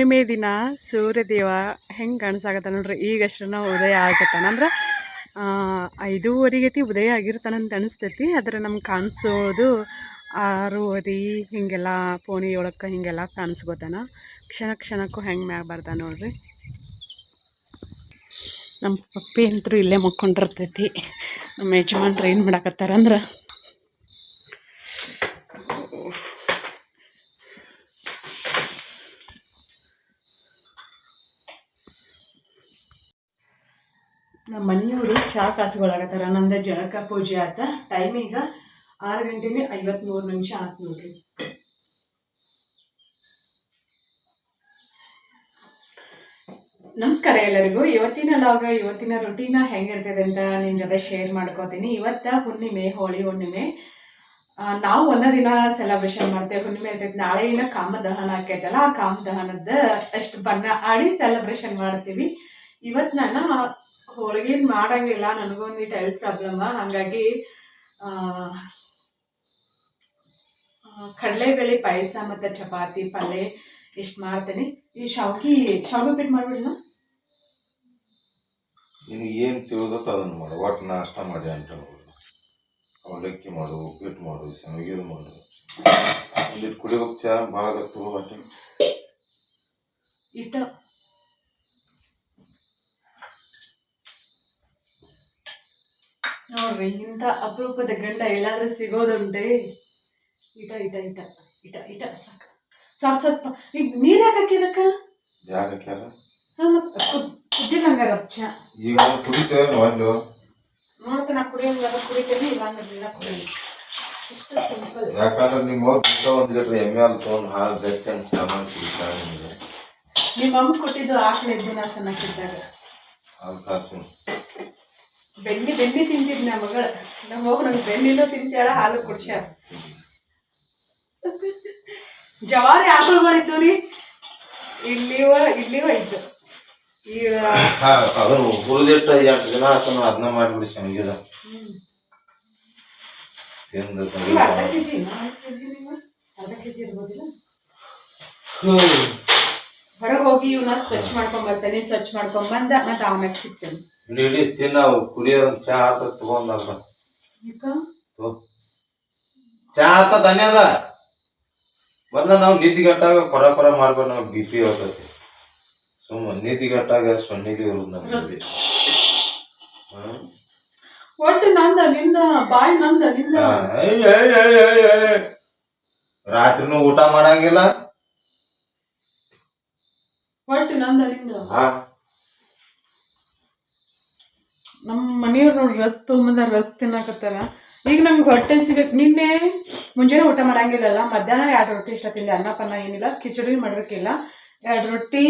ಹುಣ್ಣಿಮೆ ದಿನ ಸೂರ್ಯದೇವ ಹೆಂಗೆ ಕಾಣಿಸಾಕತ್ತ ನೋಡ್ರಿ ಈಗಷ್ಟು ನಾವು ಉದಯ ಆಗತ್ತಾನ? ಅಂದ್ರೆ ಐದೂವರೆಗೈತಿ ಉದಯ ಆಗಿರ್ತಾನಂತ ಅನಿಸ್ತೈತಿ, ಆದರೆ ನಮ್ಗೆ ಕಾಣಿಸೋದು ಆರೂವರೆ, ಹೀಗೆಲ್ಲ ಪೋಣಿ ಒಳಕ್ಕೆ ಹೀಗೆಲ್ಲ ಕಾಣಿಸ್ಕೋತಾನ. ಕ್ಷಣ ಕ್ಷಣಕ್ಕೂ ಹೆಂಗೆ ಮ್ಯಾಗ ಬರ್ತಾನ ನೋಡ್ರಿ. ನಮ್ಮ ಪಪ್ಪಿ ಅಂತೂ ಇಲ್ಲೇ ಮಕ್ಕೊಂಡಿರ್ತೈತಿ. ನಮ್ಮ ಯಜಮಾನ್ರು ಏನು ಮಾಡಾಕತ್ತಾರ ನಮ್ಮ ಮನೆಯವರು ಚಹಾ ಕಾಸುಗಳಾಗತ್ತಾರ. ನಂದು ಜಳಕ ಪೂಜೆ ಆತ. ಟೈಮ್ ಈಗ ಆರು ಗಂಟೆಲಿ ಐವತ್ತ್ಮೂರು ನಿಮಿಷ ಆತು ನೋಡ್ರಿ. ನಮಸ್ಕಾರ ಎಲ್ಲರಿಗೂ. ಇವತ್ತಿನ ಲಾಗ, ಇವತ್ತಿನ ರುಟೀನ ಹೆಂಗಿರ್ತದೆ ಅಂತ ನಿಮ್ಮ ಜೊತೆ ಶೇರ್ ಮಾಡ್ಕೋತೀನಿ. ಇವತ್ತ ಹುಣ್ಣಿಮೆ, ಹೋಳಿ ಹುಣ್ಣಿಮೆ. ನಾವು ಒಂದೇ ದಿನ ಸೆಲೆಬ್ರೇಷನ್ ಮಾಡ್ತೇವೆ. ಹುಣ್ಣಿಮೆ ಇರ್ತೈತೆ. ನಾಳೆ ಕಾಮ ದಹನ ಆಕೈತಲ್ಲ, ಆ ಕಾಮ ದಹನದ ಅಷ್ಟು ಬಣ್ಣ ಆಡಿ ಸೆಲೆಬ್ರೇಷನ್ ಮಾಡ್ತೀವಿ. ಇವತ್ತು ನಾನು ಹೋಳಿಗೆನ್ ಮಾಡಂಗಿಲ್ಲ ನನಗೊಂದಿಟ್ಟು ಹೆಲ್ತ್ ಪ್ರಾಬ್ಲಮ್ ಹಾಗಾಗಿ ಕಡಲೆಬೇಳೆ ಪಾಯಸ ಮತ್ತು ಚಪಾತಿ ಪಲ್ಯ ಇಷ್ಟು ಮಾಡ್ತೀನಿ. ಈ ಶಾವ್ಗಿ ಶಾವ್ಗಿ ಉಪ್ಪಿಟ್ಟು ಮಾಡ್ಬಿಡಲ್ಲ ನಿನಗೆ ಏನು ತಿಳಿದತ್ತ ಅದನ್ನು ಮಾಡು. ಒಟ್ಟು ನಾಷ್ಟ ಮಾಡಿ ಅಂತ ಅವಲಕ್ಕಿ ಮಾಡು ಉಪ್ಪಿಟ್ಟು ಮಾಡು ಶಾವಿಗೆ ಮಾಡು. ಒಂದಿಟ್ಟು ಕುಡಿಯೋಕೆ ಚಾ ಭಾಳ ಗೊತ್ತು ಇಟ್ಟ ನೋಡ್ರಿ ಇಂಥ ಅಪರೂಪದ ಗಂಡ ಎಲ್ಲಾದ್ರೂ ಸಿಗೋದುಂಟೆ. ಇಟ ಇಟ ಇಟ ಇಟ ಇಟ ಸಾಕು. ಸಾಕು ಸ್ವಲ್ಪ. ಈಗ ನೀರು ಯಾಕೆ ಹಾಕಿದಕ್ಕ ಯಾಕೆ ಹಾಕ್ಯಾರ? ಕುದ್ದಿಲ್ಲಂಗಾರ ಚಾ. ಈಗ ಕುಡಿತೇವೆ ಒಂದು? ನೋಡ್ತೀನಿ ನಾ ಕುಡಿಯೋಂಗಾರ ಕುಡಿತೀನಿ ಇಲ್ಲ ಕುಡಿಯಲ್ಲ. ಇಷ್ಟು ಸಿಂಪಲ್ ಯಾಕಂದ್ರೆ ನಿಮ್ಮ ಅವ್ರು ಬಿಟ್ಟ ಒಂದು ಲೀಟ್ರ್ ಎಮ್ಮೆ ಹಾಲು ತೊಗೊಂಡು ಹಾಲು ಗಟ್ಟಿ ಅಂತ ಸಾಮಾನು ಕುಡಿತಾರೆ ನಿಮಗೆ ನಿಮ್ಮ ಅಮ್ಮ ಕೊಟ್ಟಿದ್ದು ಆಕಳ ದಿನ ಸಣ್ಣಕ್ಕಿದ್ದಾಗ ಹಾಲು ಕಾಸು. ಬೆಣ್ಣೆ ಬೆಣ್ಣೆ ತಿಂತಿದ್ ನಮ್ಮ ಮಗಳು. ನಮ್ಮ ಮಗು ನಂಗೆ ಬೆಣ್ಣಿನೂ ತಿನ್ಸ್ಯಾಳ ಹಾಲು ಕುಡ್ಸ್ಯಾಳ. ಜವಾರಿ ಆಕಳುಗಳಿದ್ದು ರೀ ಇಲ್ಲಿವ ಇಲ್ಲಿವ ಇದ್ದು. ಈಗ ಎಂಟು ದಿನ ಆತನು ಅದನ್ನ ಮಾಡಿಬಿಡಿ ಹ್ಮ್. ತಿಂದು ಈಗ ಅರ್ಧ ಕೆ ಜಿ ಅರ್ಧ ಕೆ ಜಿ ನೀವು? ಅರ್ಧ ಕೆ ಜಿ ಇರ್ಬೋದಿಲ್ಲ ಹೊರಗೆ ಹೋಗಿ ಇವನ್ನ ಸ್ವಚ್ಛ ಮಾಡ್ಕೊಂಡ್ ಬರ್ತೇನೆ ಸ್ವಚ್ಛ ಮಾಡ್ಕೊಂಡ್ ಬಂದ ಮತ್ತೆ ಆಮ್ಯಾಗ ಸಿಗ್ತೇನೆ. ಇಡೀ ಇಡೀ ತಿನ್ನ ಕುಡಿಯೋದು ಚಾ ಆತ ತಗೊಂಡ ಚಹಾ ತಗೋ. ಚಾ ಆತ ಧನ್ಯದ ಮೊದ್ಲ ನಾವು ನಿದ್ದಿಗಟ್ಟಾಗ ಕೊರ ಕೊರ ಮಾಡ್ಬೇಕು ನಾವು ಬಿ ಪಿ ಹೋಗ್ತೈತಿ. ಸುಮ್ಮ ನಿದ್ದಿಗಟ್ಟಾಗ ಸೊನ್ನಿಲಿ ಇರುದು ನಮ್ಗೆ. ಒಟ್ಟು ನಂದ ನಿಂದ ಬಾಯಿ ನಂದ ನಿಂದ. ರಾತ್ರಿನೂ ಊಟ ಮಾಡಂಗಿಲ್ಲ. ಒಟ್ಟು ನಂದ ನಿಂದ. ಹಾ. ನಮ್ಮ ಮನೆಯವ್ರು ನೋಡಿ ರಸ್ ತೊಗೊಂಬಂದ ರಸ್ ತಿನ್ನಕತ್ತಾರ. ಈಗ ನಮ್ಗೆ ಹೊಟ್ಟೆ ಸಿಗಕ್ಕೆ ನಿನ್ನೆ ಮುಂಜಾನೆ ಊಟ ಮಾಡಂಗಿಲ್ಲಲ್ಲ, ಮಧ್ಯಾಹ್ನ ಎರಡು ರೊಟ್ಟಿ ಇಷ್ಟ ತಿಂದೆ, ಅನ್ನ, ಪನ್ನ ಏನಿಲ್ಲ, ಕಿಚಡಿ ಮಾಡಿರ್ಕಿಲ್ಲ ಎರಡು ರೊಟ್ಟಿ,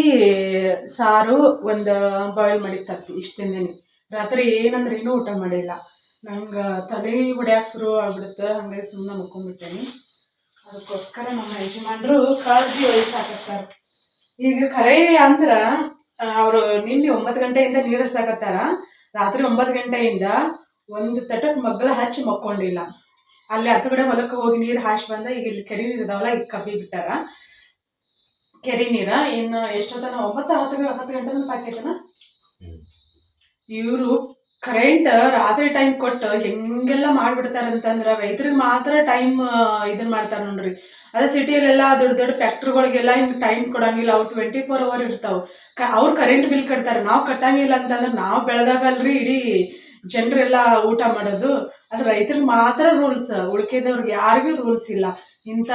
ಸಾರು, ಒಂದು ಬಾಯ್ಲ್ ಮಾಡಿ ತರ್ತಿ ಇಷ್ಟು ತಿಂದೇನಿ. ರಾತ್ರಿ ಏನಂದ್ರೆ ಏನೂ ಊಟ ಮಾಡಿಲ್ಲ. ನಂಗೆ ತಲೆ ಹೊಡ್ಯಾಕ ಶುರು ಆಗ್ಬಿಡುತ್ತೆ, ಹಂಗಾಗಿ ಸುಮ್ಮನೆ ಮುಕ್ಕೊಂಡ್ಬಿಡ್ತೇನೆ ಅದಕ್ಕೋಸ್ಕರ ನಮ್ಮ ಯಜಮಾನ್ರು ಕಾಳಜಿ ವಹಿಸಾಕತ್ತಾರ. ಈಗ ಖರೆ ಅಂದ್ರೆ, ಅವರು ನಿನ್ನೆ ಒಂಬತ್ತು ಗಂಟೆಯಿಂದ ನೀರು ಹಸಾಕತ್ತಾರ ರಾತ್ರಿ ಒಂಬತ್ತು ಗಂಟೆಯಿಂದ ಒಂದು ತಟಕ್ ಮಗ್ಲ ಹಚ್ಚಿ ಮಕ್ಕೊಂಡಿಲ್ಲ. ಅಲ್ಲಿ ಹಚ್ಚಗಡೆ ಹೊಲಕ್ಕೆ ಹೋಗಿ ನೀರು ಹಾಶಿ ಬಂದ ಈಗ ಇಲ್ಲಿ ಕೆರೆ ನೀರು ಇದಾವಲ್ಲ ಈಗ ಕಬ್ಬಿ ಬಿಟ್ಟಾರ. ಕೆರೆ ನೀರ ಇನ್ನು ಎಷ್ಟೊತ್ತನ ಒಂಬತ್ತು ಹತ್ತು ಹತ್ತು ಗಂಟೆ ಪಾಕೈತನ. ಇವರು ಕರೆಂಟ್ ರಾತ್ರಿ ಟೈಮ್ ಕೊಟ್ಟು ಹೆಂಗೆಲ್ಲ ಮಾಡ್ಬಿಡ್ತಾರಂತಂದ್ರ ರೈತರಿಗೆ ಮಾತ್ರ ಟೈಮ್ ಇದನ್ನ ಮಾಡ್ತಾರ ನೋಡ್ರಿ. ಅದೇ ಸಿಟಿಯಲ್ಲೆಲ್ಲ ದೊಡ್ಡ ದೊಡ್ಡ ಫ್ಯಾಕ್ಟ್ರಿಗಳಿಗೆಲ್ಲ ಹಿಂಗೆ ಟೈಮ್ ಕೊಡಂಗಿಲ್ಲ. ಅವ್ರು ಟ್ವೆಂಟಿ ಫೋರ್ ಅವರ್ ಇರ್ತಾವೆ. ಕ, ಅವ್ರು ಕರೆಂಟ್ ಬಿಲ್ ಕಟ್ತಾರೆ. ನಾವು ಕಟ್ಟಂಗಿಲ್ಲ ಅಂತಂದ್ರೆ ನಾವು ಬೆಳೆದಾಗಲ್ರಿ ಇಡೀ ಜನರೆಲ್ಲ ಊಟ ಮಾಡೋದು. ಅದು ರೈತರಿಗೆ ಮಾತ್ರ ರೂಲ್ಸ್ ಉಳ್ಕೆದವ್ರಿಗೆ ಯಾರಿಗೂ ರೂಲ್ಸ್ ಇಲ್ಲ. ಇಂಥ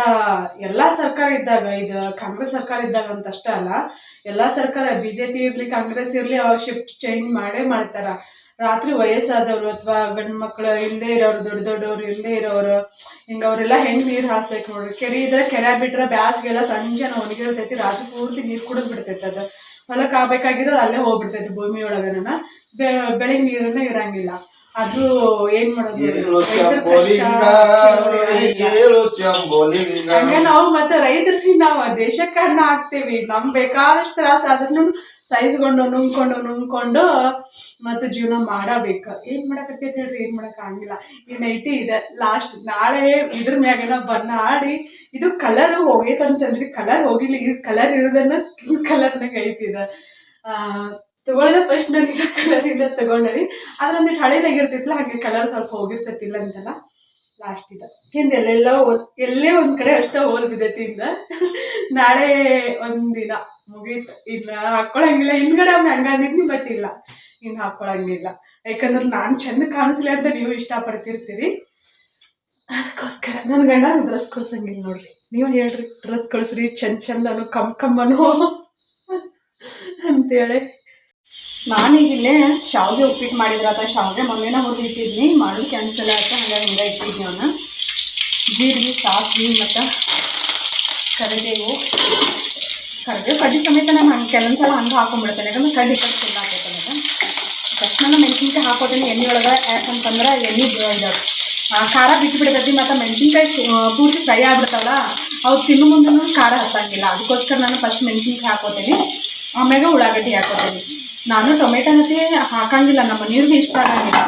ಎಲ್ಲ ಸರ್ಕಾರ ಇದ್ದಾಗ, ಇದು ಕಾಂಗ್ರೆಸ್ ಸರ್ಕಾರ ಇದ್ದಾಗ ಅಂತ ಅಷ್ಟೇ ಅಲ್ಲ. ಎಲ್ಲ ಸರ್ಕಾರ ಬಿ ಜೆ ಇರಲಿ, ಕಾಂಗ್ರೆಸ್ ಇರಲಿ ಅವ್ರು ಶಿಫ್ಟ್ ಚೇಂಜ್ ಮಾಡೇ ಮಾಡ್ತಾರೆ. ರಾತ್ರಿ ವಯಸ್ಸಾದವರು ಅಥವಾ ಗಂಡು ಮಕ್ಕಳು ಇಲ್ಲದೆ ಇರೋರು, ದೊಡ್ಡ ದೊಡ್ಡವರು ಇಲ್ಲದೆ ಇರೋರು, ಹಿಂಗೆ ಅವರೆಲ್ಲ ಹೆಣ್ಣು ನೀರು ಹಾಸ್ಬೇಕು ನೋಡ್ರಿ. ಕೆರೆ ಇದ್ರೆ ಕೆರೆ ಬಿಟ್ರೆ ಬ್ಯಾಸ್ಗೆಲ್ಲ ಸಂಜೆ ನಾವು ಒಣಗಿರ್ತೈತಿ, ರಾತ್ರಿ ಪೂರ್ತಿ ನೀರು ಕುಡಿದು ಬಿಡ್ತೈತೆ ಅದು. ಹೊಲಕ್ಕೆ ಆಗ್ಬೇಕಾಗಿರೋದು ಅಲ್ಲೇ ಹೋಗ್ಬಿಡ್ತೈತಿ ಭೂಮಿ ಒಳಗನ ಬೆಳಿಗ್ಗೆ ನೀರನ್ನ ಇರಂಗಿಲ್ಲ ಅದು ಏನ್ ಮಾಡೋದು? ನಾವು ಮತ್ತೆ ರೈತರಿಗೆ ನಾವು ದೇಶಕ್ಕೆ ಅನ್ನ ಹಾಕ್ತೇವಿ. ನಮ್ ಬೇಕಾದಷ್ಟು ತ್ರಾಸ ಆದ್ರೂ ಸಹಿಸ್ಕೊಂಡು ನುಂಗ್ಕೊಂಡು ನುಂಗ್ಕೊಂಡು ಮತ್ತೆ ಜೀವನ ಮಾಡಬೇಕು. ಏನ್ ಮಾಡಕತ್ತೈತಿ ಹೇಳ್ರಿ? ಏನ್ ಮಾಡಕ್ ಆಗಿಲ್ಲ ಈ ನೈಟಿ ಇದೆ. ಲಾಸ್ಟ್ ನಾಳೆ ಇದ್ರ ಮ್ಯಾಗನ ಬಣ್ಣ ಆಡಿ ಇದು ಕಲರ್ ಹೋಗೈತಂತಂದ್ರಿ. ಕಲರ್ ಹೋಗಿಲ್ಲ. ಇದು ಕಲರ್ ಇರೋದನ್ನ ಸ್ಕಿನ್ ಕಲರ್ನಾಗ ಐತಿದ ತಗೊಳ್ದ ಫಸ್ಟ್ ಕಲರ್ ಕಲರಿಂದ ತಗೊಂಡರಿ ಆದ್ರೆ ಒಂದಿಟ್ಟು ಹಳೇದಾಗಿರ್ತಿತ್ತಲ್ಲ, ಹಾಗೆ ಕಲರ್ ಸ್ವಲ್ಪ ಹೋಗಿರ್ತೈತಿಲ್ಲ ಅಂತಲ್ಲ ಲಾಸ್ಟ್ ಇದೆ. ಹಿಂದ ಎಲ್ಲೆಲ್ಲ ಎಲ್ಲೇ ಒಂದ್ ಕಡೆ ಅಷ್ಟೇ ಹೋಲ್ ಬಿದ್ದೈತಿ ಇಂದ. ನಾಳೆ ಒಂದಿನ ಮುಗೀತು. ಇನ್ನ ಹಾಕೊಳಂಗಿಲ್ಲ. ಹಿಂದ್ಗಡೆ ಅವ್ನು ಹಂಗಂದಿದ್ನಿ ಬಟ್ ಇಲ್ಲ. ಇನ್ನು ಹಾಕೊಳಂಗಿಲ್ಲ. ಯಾಕಂದ್ರೆ ನಾನು ಚಂದ ಕಾಣಿಸ್ಲಿ ಅಂತ ನೀವು ಇಷ್ಟಪಡ್ತಿರ್ತೀರಿ. ಅದಕ್ಕೋಸ್ಕರ ನನ್ನ ಗಂಡ ಡ್ರೆಸ್ ಕೊಡ್ಸಂಗಿಲ್ಲ ನೋಡ್ರಿ. ನೀವು ಹೇಳ್ರಿ ಡ್ರೆಸ್ ಕಳಿಸ್ರಿ ಚಂದ ಚಂದನು ಕಮ್ ಕಮ್ಮನು ಅಂತೇಳಿ. ನಾನೀಗ ಇಲ್ಲೇ ಶಾವಿಗೆ ಉಪ್ಪಿಟ್ಟು ಮಾಡಿದ್ರೆ ಅಥವಾ ಶಾವಿಗೆ ಮಮ್ಮಿನ ಹುರಿದು ಇಟ್ಟಿದ್ನಿ. ಮಾಡೋದು ಕ್ಯಾನ್ಸಲ್ ಆಯ್ತು ಹಾಗಾಗಿ ಹಿಂಗೆ ಇಟ್ಟಿದ್ನಿ ಅವನ್ನ ಜೀರಿಗೆ ಸಾಸಿವೆ ಮತ್ತು ಕರಿಬೇವು. ಕರಿಬೇವು ಕಡ್ಡಿ ಸಮೇತ ನಾನು ಹಂಗೆ ಕೆಲವೊಂದು ಸಲ ಹಂಗೆ ಹಾಕೊಂಡ್ಬಿಡ್ತೇನೆ ಯಾಕಂದ್ರೆ ಕಡ್ಡಿ ಕಡ್ಡಿ ತಿಂದು ಫಸ್ಟ್ ತಕ್ಷಣ ಮೆಣಸಿನ್ಕಾಯಿ ಹಾಕೋತೀನಿ. ಎಣ್ಣೆ ಒಳಗೆ ಯಾಕಂತಂದ್ರೆ ಎಣ್ಣೆ ಇದು ಆ, ಖಾರ ಬಿಟ್ಟು ಬಿಡ್ತೈತಿ ಮತ್ತು ಮೆಣಸಿನ್ಕಾಯಿ ಪೂರ್ತಿ ಫ್ರೈ ಆಗ್ಬಿಡ್ತಾವಲ್ಲ ಅವು ತಿನ್ನು ಮುಂದೂ ಖಾರ ಹತ್ತಂಗಿಲ್ಲ ಅದಕ್ಕೋಸ್ಕರ ನಾನು ಫಸ್ಟ್ ಮೆಣಸಿನ್ಕಾಯಿ ಹಾಕೋತೀನಿ. ಆಮೇಲೆ ಉಳ್ಳಾಗಡ್ಡಿ ಹಾಕೋತೀನಿ. ನಾನು ಟೊಮೆಟೊ ಹತ್ತಿ ಹಾಕಂಗಿಲ್ಲ, ನಮ್ಮ ಮನೆಯವ್ರಿಗೆ ಇಷ್ಟ ಆಗಂಗಿಲ್ಲ.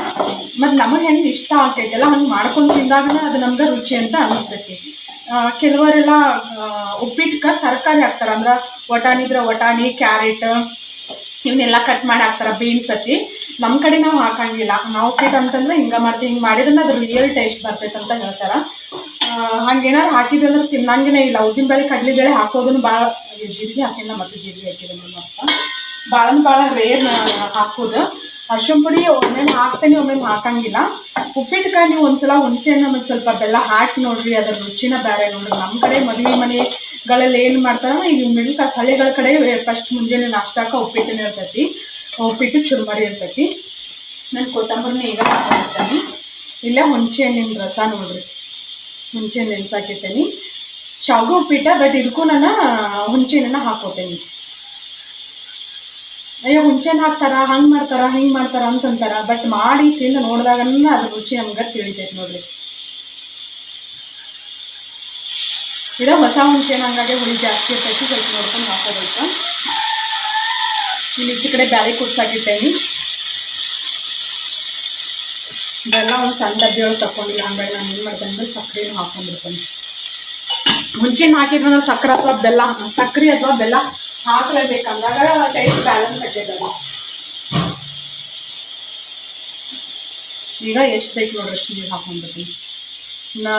ಮತ್ತು ನಮಗೆ ಹೆಂಗೆ ಇಷ್ಟ ಆಗ್ತೈತಲ್ಲ, ಹಂಗೆ ಮಾಡ್ಕೊಂಡು ತಿಂದಾಗ ಅದು ನಮ್ಗೆ ರುಚಿ ಅಂತ ಅನಿಸ್ತೈತಿ ಕೆಲವರೆಲ್ಲ ಉಪ್ಪಿಟ್ಕ ತರಕಾರಿ ಹಾಕ್ತಾರೆ, ಅಂದ್ರೆ ವಟಾಣಿ ಇದ್ರೆ ವಟಾಣಿ, ಕ್ಯಾರೆಟ್, ಇವನ್ನೆಲ್ಲ ಕಟ್ ಮಾಡಿ ಹಾಕ್ತಾರೆ, ಬೀನ್ಸ್ ಹತ್ತಿ ನಮ್ಮ ಕಡೆ ನಾವು ಹಾಕಂಗಿಲ್ಲ. ನಾವು ಉಪ್ಪಿಟ್ಟು ಅಂತಂದ್ರೆ ಹಿಂಗೆ ಮಾಡ್ತೀವಿ ಹಿಂಗೆ ಮಾಡಿದ್ರೆ ಅದು ರಿಯಲ್ ಟೇಸ್ಟ್ ಬರ್ತೈತೆ ಅಂತ ಹೇಳ್ತಾರೆ. ಹಂಗೇನಾರು ಹಾಕಿದ್ರೆ ತಿನ್ನಂಗೇ ಇಲ್ಲ. ಉದ್ದಿನ ಬೇಳೆ, ಕಡ್ಲಿ ಬೇಳೆ ಹಾಕೋದನ್ನು ಭಾಳ ಜೀರಿಗೆ ಹಾಕಿಲ್ಲ, ಮತ್ತು ಜೀರಿಗೆ ನಮ್ಮ ಮತ್ತು ಭಾಳ ಭಾಳ ರೇರ್ ಹಾಕೋದು. ಅರ್ಶಿನ ಪುಡಿ ಒಮ್ಮೆ ಹಾಕ್ತೇನೆ ಒಮ್ಮೆ ಹಾಕಂಗಿಲ್ಲ. ಉಪ್ಪಿಟ್ಟಕಾಯಿ ನೀವು ಒಂದ್ಸಲ ಹುಣಸೆ ಹಣ್ಣ ಮತ್ತು ಸ್ವಲ್ಪ ಬೆಲ್ಲ ಹಾಕಿ ನೋಡ್ರಿ, ಅದ್ರ ರುಚಿನ ಬೇರೆ ನೋಡ್ರಿ. ನಮ್ಮ ಕಡೆ ಮದುವೆ ಮನೆಗಳಲ್ಲಿ ಏನು ಮಾಡ್ತಾರೆ ಈಗ ಮಿಡಲ್ ಕ್ಲಾಸ್ ಹಳ್ಳಿಗಳ ಕಡೆ ಫಸ್ಟ್ ಮುಂಜಾನೆ ನಾಷ್ಟಾಕ ಉಪ್ಪಿಟ್ಟನೇ ಇರ್ತೈತಿ. ಉಪ್ಪಿಟ್ಟು ಚುರುಮರಿ ಇರ್ತೈತಿ. ನಾನು ಕೊತ್ತಂಬರಿನ ಈಗ ಹಾಕ್ತೀನಿ ಇಲ್ಲ ಹುಣಸೆ ಹಣ್ಣಿನ ರಸ ನೋಡ್ರಿ. ಹುಣಸೆ ಹಣ್ಣು ನೆನ್ಸಾಕಿರ್ತೀನಿ. ಶಾವಿಗೆ ಉಪ್ಪಿಟ್ಟ ಬಟ್ ಇದಕ್ಕೂ ನಾನು ಹುಣಸೆ ಹಣ್ಣನ್ನ ಹಾಕೋತೀನಿ. ಅಯ್ಯೋ ಹುಣ್ಸೆನ್ ಹಾಕ್ತಾರ, ಹಂಗೆ ಮಾಡ್ತಾರ, ಹಿಂಗೆ ಮಾಡ್ತಾರ ಅಂತಂತಾರ. ಬಟ್ ಮಾಡಿ ತಿಂದು ನೋಡಿದಾಗ ಅದ್ರ ರುಚಿ ನಮ್ಗೆ ತಿಳಿತೈತೆ ನೋಡ್ರಿ. ಇದು ಹೊಸ ಹುಣ್ಸೆಹಣ್ಣು ಹಂಗಾಗಿ ಹುಳಿ ಜಾಸ್ತಿ ಇರ್ತೈತಿ, ಸ್ವಲ್ಪ ನೋಡ್ಕೊಂಡು ಹಾಕೋಬೇಕು ಇಲ್ಲಿ ಈಚೆ ಕಡೆ ಬ್ಯಾಳಿ ಕುಡ್ಸಾಕಿಟ್ಟೇನಿ. ಬೆಲ್ಲ ಒಂದು ಸಣ್ಣ ಡಬ್ಬಿ ಒಳಗೆ ತಗೊಂಡಿಲ್ಲ ಹಂಗಾಗಿ ನಾನು ಏನು ಮಾಡ್ತೇನೆ ಅಂದ್ರೆ ಸಕ್ಕರೆನೂ ಹಾಕೊಂಡ್ಬಿಡ್ತೇನೆ. ಮುಂಚೆನ ಹಾಕಿದ್ರೆ ಸಕ್ಕರೆ ಅಥವಾ ಬೆಲ್ಲ ಸಕ್ಕರೆ ಅಥವಾ ಬೆಲ್ಲ? ಹಾಕಲೇಬೇಕು ಅಂದಾಗ ಬ್ಯಾಲೆನ್ಸ್ ಆಗ್ತೈತಲ್ಲ ಈಗ ಎಷ್ಟು ಬೇಕು ನೋಡ್ರಿ ನೀರು ಹಾಕೊಂಡ್ಬಿಡ್ತೀನಿ. ನಾ,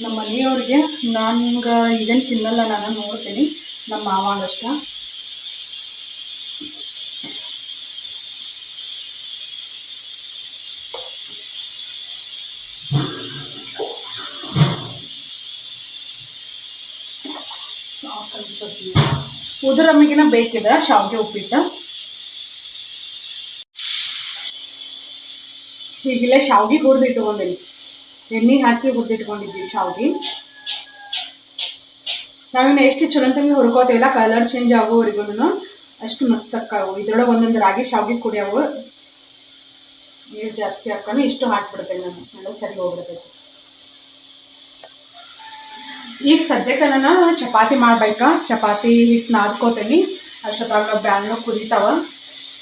ನಮ್ಮ ಮನೆಯವ್ರಿಗೆ ನನ್ಗೆ ಇದನ್ನು ತಿನ್ನಲ್ಲ, ನಾನು ನೋಡ್ತೀನಿ. ನಮ್ಮ ಮಾವಾಗಷ್ಟ ಉದುರಮ್ಮಿಗಿನ ಬೇಕಿದೆ ಶಾವಿಗೆ ಉಪ್ಪಿಟ್ಟು. ಹೀಗಿಲ್ಲ ಶಾವಿಗೆ ಹುರಿದಿಟ್ಕೊಂಡಿನಿ. ಎಣ್ಣೆ ಹಾಕಿ ಹುರಿದು ಇಟ್ಕೊಂಡಿದ್ದೀವಿ ಶಾವಿಗೆ. ನಾವಿನ್ನು ಎಷ್ಟು ಚಲೋ ಅಂತಂಗೆ ಹುರ್ಕೋತೀವಿಲ್ಲ, ಕಲರ್ ಚೇಂಜ್ ಆಗೋವರೆಗೂ ಅಷ್ಟು ಮಸ್ತ್ ಇದ್ರೊಳಗೆ ಒಂದೊಂದು ರಾಗಿ ಶಾವಿಗೆ ಕುಡಿಯವು ನೀರು ಜಾಸ್ತಿ ಹಾಕೊಂಡು ಇಷ್ಟು ಹಾಕ್ಬಿಡ್ತೇನೆ ನಾನು. ಸರಿ ಹೋಗ್ಬಿಡ್ತೈತೆ. ಈಗ ಸದ್ಯಕ್ಕೆ ನಾನು ಚಪಾತಿ ಮಾಡ್ಬೇಕಾ? ಚಪಾತಿ ಹಿಟ್ಟು ನಾದ್ಕೋತೀನಿ. ಅಷ್ಟೊತ್ತಾಗ ಬ್ಯಾಳ್ನು ಕುದೀತಾವ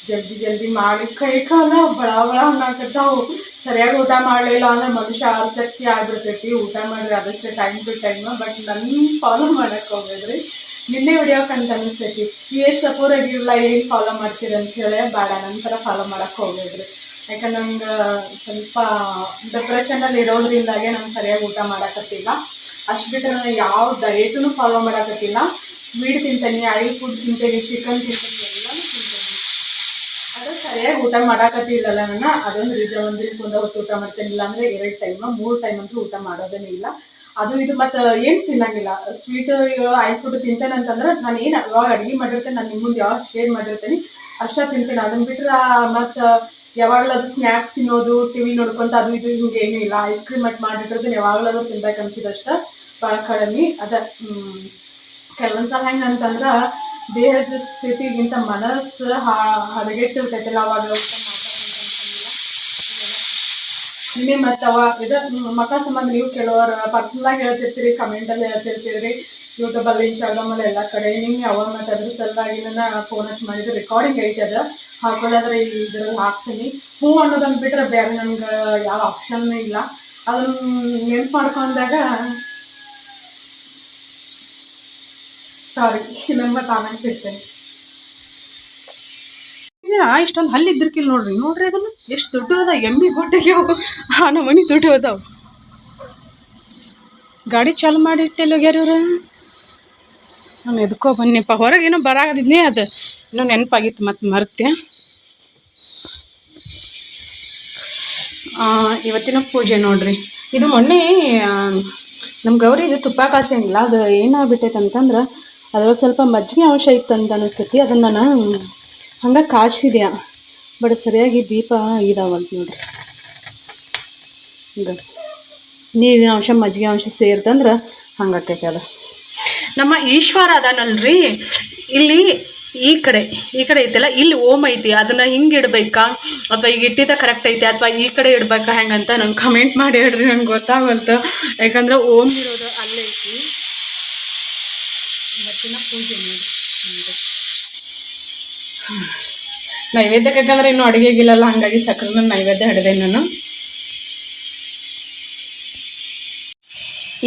ಜಲ್ದಿ ಜಲ್ದಿ ಮಾಡಿ ಕೈ ಕಾಲ ಬಳ ಬಳ ಅನ್ನಕತ್ತಾವು ಸರಿಯಾಗಿ ಊಟ ಮಾಡಲಿಲ್ಲ ಅಂದ್ರೆ ಮನುಷ್ಯ ಆಸಕ್ತಿ ಆಗ್ಬಿಡ್ತೈತಿ ಊಟ ಮಾಡಿದ್ರೆ ಅದಷ್ಟೇ ಟೈಮ್ ಟು ಟೈಮ್ ಬಟ್ ನನ್ನ ಫಾಲೋ ಮಾಡಕ್ಕೆ ಹೋಗ್ಬೇಡ್ರಿ. ನಿನ್ನೆ ಹೊಡಿಯೋಕಂತ ಅನಿಸ್ತೈತಿ ಎಷ್ಟು ಸಪೋರ್ ಆಗಿರಲ್ಲ ಏನು ಫಾಲೋ ಮಾಡ್ತೀರಿ? ಅಂತ ಹೇಳಿ ಬೇಡ ನಂತರ ಫಾಲೋ ಮಾಡಕ್ಕೆ ಹೋಗ್ಬೇಡ್ರಿ. ಯಾಕಂದ್ರೆ ನಂಗೆ ಸ್ವಲ್ಪ ಡಿಪ್ರೆಷನಲ್ಲಿ ಇರೋದ್ರಿಂದಾಗೆ ನಂಗೆ ಸರಿಯಾಗಿ ಊಟ ಮಾಡಕತ್ತಿಲ್ಲ ಅಷ್ಟು ಬಿಟ್ಟರೆ ನಾನು ಯಾವ ಡಯೇಟೂ ಫಾಲೋ ಮಾಡಕತ್ತಿಲ್ಲ. ಸ್ವೀಟ್ ತಿಂತೀನಿ ಆಯಿಲ್ ಫುಡ್ ತಿಂತೀನಿ ಚಿಕನ್ ತಿಂತೀನಿ, ಎಲ್ಲನೂ ತಿಂತೀನಿ. ಅದು ಸರಿಯಾಗಿ ಊಟ ಮಾಡಾಕತ್ತಿಲ್ಲಲ್ಲ ನಾನು ಅದೊಂದು ರೀಸನ್ ಒಂದು ಒಂದು ಹೊತ್ತು ಊಟ ಮಾಡ್ತೇನಿಲ್ಲ ಅಂದರೆ ಎರಡು ಟೈಮ್ ಮೂರು ಟೈಮ್ ಅಂತೂ ಊಟ ಮಾಡೋದೇ ಇಲ್ಲ. ಅದು ಇದು ಮತ್ತು ಏನು ತಿನ್ನಂಗಿಲ್ಲ. ಸ್ವೀಟ್ ಆಯಿಲ್ ಫುಡ್ ತಿಂತೇನೆ ಅಂತಂದ್ರೆ ನಾನು ಏನು ಯಾವಾಗ ಅಡುಗೆ ಮಾಡಿರ್ತೇನೆ, ನಾನು ನಿಮ್ಮ ಮುಂದೆ ಯಾವಾಗ ಶೇರ್ ಮಾಡಿರ್ತೀನಿ, ಅಷ್ಟೇ ತಿಂತೇನೆ. ಅದನ್ನು ಬಿಟ್ಟರೆ ಮತ್ತು ಯಾವಾಗಲೂ ಅದು ಸ್ನ್ಯಾಕ್ಸ್ ತಿನ್ನೋದು ಟಿವಿ ನೋಡ್ಕೊಂತ ಅದು ಇದು ಹಿಂಗೆ ಏನೂ ಇಲ್ಲ. ಐಸ್ ಕ್ರೀಮ್ ಮಟ್ ಯಾವಾಗಲೂ ಅದು ತಿನ್ಬೇಕು ಅನ್ಸಿದಷ್ಟು ಭಾಳ ಕಡಿಮೆ ಅದ ಕೆಲವೊಂದು ಸಲ ಹೆಂಗೆ ಅಂತಂದ್ರೆ ದೇಹದ ಸ್ಥಿತಿಗಿಂತ ಮನಸ್ಸು ಹದಗೆಟ್ಟಿರ್ತೈತಲ್ಲ ಅವಾಗ. ನಿನ್ನೆ ಮತ್ತು ಅವ ಇದು ಮಕ್ಕಳ ಸಂಬಂಧ ನೀವು ಕೆಲವರು ಪರ್ಸನಲಾಗಿ ಹೇಳ್ತಿರ್ತೀರಿ ಕಮೆಂಟಲ್ಲಿ ಹೇಳ್ತಿರ್ತೀರಿ ಯೂಟ್ಯೂಬಲ್ಲಿ ಇನ್ಸ್ಟಾಗ್ರಾಮಲ್ಲಿ ಎಲ್ಲ ಕಡೆ ನಿಮ್ಗೆ ಅವ ಮತ್ತು ಅದ್ರ ಸಲುವಾಗಿ ಫೋನ್ ಹಚ್ಚಿ ಮಾಡಿದ್ದು ರೆಕಾರ್ಡಿಂಗ್ ಐತೆ ಅದು ಹಾಕೋದಾದ್ರೆ ಇದ್ರಲ್ಲಿ ಹಾಕ್ತೀನಿ ಹೂ ಅನ್ನೋದನ್ನು ಬಿಟ್ಟರೆ ಬೇರೆ ನಮ್ಗೆ ಯಾವ ಆಪ್ಷನ್ ಇಲ್ಲ ಅದನ್ನ ನೆನ್ಪು ಮಾಡ್ಕೊಂಡಾಗ ಸಾರಿ ನಮ್ಮ ಸಿಗ್ತೇನೆ ಇದನ್ನ ಇಷ್ಟೊಂದು ಹಲ್ಲಿ ಇದ್ರಕಿಲ್ಲ ನೋಡ್ರಿ. ನೋಡ್ರಿ ಅದನ್ನ. ಎಷ್ಟು ದುಡ್ಡು ಅದ ಎಮ್ಮಿ ಹೊಟ್ಟೆಗೆ ಆ, ನಮ್ಮ ಮನೆ ದುಡ್ಡು ಅದಾವ ಗಾಡಿ ಚಾಲು ಮಾಡಿ ಇಟ್ಟೆಲ್ಲ ಹೋಗ್ಯಾರ ನಾನು ಎದ್ಕೋ ಬನ್ನಿಪ್ಪ ಹೊರಗೆ ಏನೋ ಬರಾಗದಿದ್ನಿ ಅದು. ಇನ್ನೂ ನೆನಪಾಗಿತ್ತು ಮತ್ತೆ ಮರ್ತೆ ಇವತ್ತಿನ ಪೂಜೆ ನೋಡ್ರಿ. ಇದು ಮೊನ್ನೆ ನಮ್ಮ ಗೌರಿ ಇದು ತುಪ್ಪ ಕಾಸಂಗಿಲ್ಲ ಅದು ಏನಾಗ್ಬಿಟ್ಟೈತೆ ಅಂತಂದ್ರೆ ಅದ್ರೊಳಗೆ ಸ್ವಲ್ಪ ಮಜ್ಜಿಗೆ ಅಂಶ ಇತ್ತು ಅಂತ ಅನಿಸ್ತೈತಿ. ಅದನ್ನು ನಾನು ಹಂಗೆ ಕಾಯಿಸಿದೆ ಬಟ್ ಸರಿಯಾಗಿ ದೀಪ ಇದಾವಲ್ತ ನೋಡ್ರಿ. ಹಿಂಗೆ. ನೀರಿನ ಅಂಶ, ಮಜ್ಜಿಗೆ ಅಂಶ ಸೇರ್ತಂದ್ರೆ ಹಂಗಾಕೈತೆ ಅದು. ನಮ್ಮ ಈಶ್ವರ ಅದಾನಲ್ರಿ. ಇಲ್ಲಿ ಈ ಕಡೆ ಈ ಕಡೆ ಐತಲ್ಲ, ಇಲ್ಲಿ ಓಮ್ ಐತಿ. ಅದನ್ನು ಹಿಂಗೆ ಇಡಬೇಕಾ? ಅಥವಾ ಈಗ ಇಟ್ಟಿದ್ದ ಕರೆಕ್ಟ್ ಐತಿ? ಅಥವಾ ಈ ಕಡೆ ಇಡ್ಬೇಕಾ ಹೆಂಗಂತ ನಂಗೆ ಕಮೆಂಟ್ ಮಾಡಿ ಹೇಳ್ರಿ, ನಂಗೆ ಗೊತ್ತಾಗಲ್ತು. ಯಾಕಂದ್ರೆ ಓಮ್ ಇರೋದು ಅಲ್ಲೇ ಪೂಜೆ ಮಾಡಿ. ನೈವೇದ್ಯಕ್ಕೆ ಯಾಕಂದ್ರೆ ಇನ್ನೂ ಅಡುಗೆಗಿಲ್ಲಲ್ಲ ಹಾಗಾಗಿ ಸಕ್ಕರೆನ ನೈವೇದ್ಯ ಹಿಡಿದೆ ನಾನು.